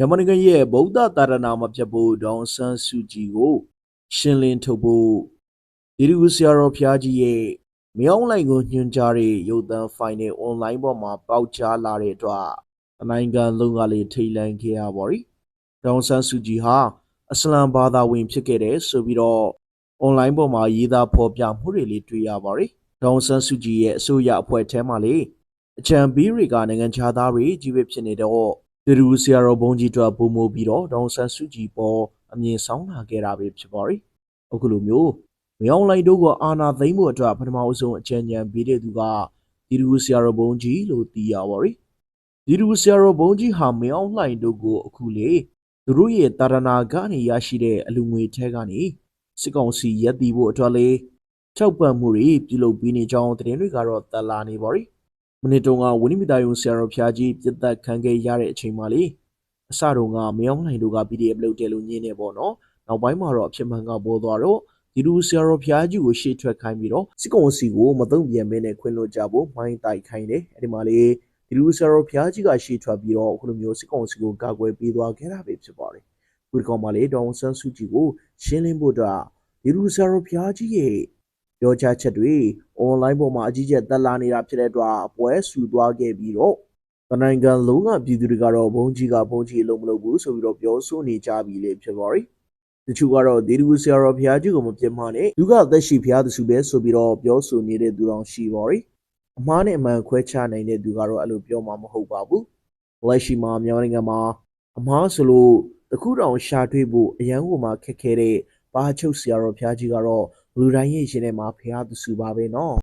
မြန်မာနိုင်ငံရဲ့ဗုဒ္ဓသာသနာမှာဖြစ်ဖို့ဒေါအောင်ဆန်းစုကြည်ကို ရှင်းလင်းထုတ်ဖို့ဒီလူဆရာတော်ဖျားကြီးရဲ့မြောင်းလိုက်ကိုညွှန်ကြားတဲ့ရုပ်သံဖိုင်နဲ့အွန်လိုင်းပေါ်မှာပေါက်ကြားလာတဲ့အတွက်အနိုင်ငံလုံးကလည်းထိတ်လန့်ခဲ့ရပါပြီဒေါအောင်ဆန်းစုကြည်ဟာအစ္စလမ်ဘာသာဝင်ဖြစ်ခဲ့တယ်ဆိုပြီးတော့အွန်လိုင်းပေါ်မှာရေးသားဖော်ပြမှုတွေလေးတွေ့ရပါတယ်ဒေါအောင်ဆန်းစုကြည်ရဲ့အစိုးရအဖွဲ့ထဲမှာလေအချံဘီးတွေကနိုင်ငံခြားသားတွေကြီးပဲဖြစ်နေတော့ ဒီလူဆရာတော်ဘုန်းကြီးတို့ပုံမိုးပြီးတော့ဒေါန်ဆန်းစုကြည်ပေါ်အမြင်ဆောင်လာခဲ့တာပဲဖြစ်ပါရီအခုလိုမျိုးမြောင်းလိုက်တို့ကအာနာသိမ့်မှုအတွက်ပထမအဆုံးအကြံဉာဏ်ပေးတဲ့သူကဒီလူဆရာတော်ဘုန်းကြီးလို့သိရပါရီဒီလူဆရာတော်ဘုန်းကြီးဟာမြောင်းလိုက်တို့ကိုအခုလေသူတို့ရဲ့တာရနာကနေရရှိတဲ့အလူငွေထဲကနေစစ်ကောင်စီရက်တီဖို့အတွက်လေထောက်ပံ့မှုတွေပြုလုပ်ပြီးနေကြောင်းသတင်းတွေကတော့တက်လာနေပါရီ မနစ်တုန်းကဝင်းမိသားယုံဆရာတော်ဖျားကြီးပြတ်သက်ခံခဲ့ရတဲ့အချိန်မှာလေအစတုန်းကမယောင်းနိုင်တို့က PDF လုပ်တယ်လို့ညင်းနေပေါ့နော်နောက်ပိုင်းမှာတော့အဖြစ်မှန်ကပေါ်သွားတော့ဒီလူဆရာတော်ဖျားကြီးကိုရှေ့ထွက်ခိုင်းပြီးတော့စစ်ကောင်စီကိုမသုံးပြန်မင်းနဲ့ခွင့်လွှတ်ကြဖို့မိုင်းတိုက်ခိုင်းတယ်အဲ့ဒီမှာလေဒီလူဆရာတော်ဖျားကြီးကရှေ့ထွက်ပြီးတော့အခုလိုမျိုးစစ်ကောင်စီကိုကာကွယ်ပေးသွားခဲ့တာပဲဖြစ်ပါတယ်ခုဒီကောင်မှာလေဒေါအောင်ဆန်းစုကြည်ကိုရှင်းလင်းဖို့အတွက်ဒီလူဆရာတော်ဖျားကြီးရဲ့ ပြောကြားချက်တွေအွန်လိုင်းပေါ်မှာအကြီးကျယ်တက်လာနေတာဖြစ်တဲ့အတွက်ပွဲဆူသွားခဲ့ပြီးတော့တနိုင်ငံလုံးကပြည်သူတွေကတော့ဘုံကြီးကဘုံကြီးအလုံးမလုပ်ဘူးဆိုပြီးတော့ပြောဆိုနေကြပြီလေဖြစ်ပါရီတချို့ကတော့ဒေဒီဝဆရာတော်ဘုရားကြီးကိုမပြစ်မှားနဲ့လူကသက်ရှိဘုရားသူစုပဲဆိုပြီးတော့ပြောဆိုနေတဲ့သူတော်ရှိပါရီအမားနဲ့အမှန်ခွဲခြားနိုင်တဲ့သူကတော့အဲ့လိုပြောမှာမဟုတ်ပါဘူးလက်ရှိမှာမြန်မာနိုင်ငံမှာအမားဆိုလို့တခုတောင်ရှာတွေ့ဖို့အရန်ဟိုမှာခက်ခဲတဲ့ဘာချုပ်ဆရာတော်ဘုရားကြီးကတော့ ဘလူးတိုင်းရဲ့ရင်ထဲမှာ ဘုရားသူဆူပါပဲနော်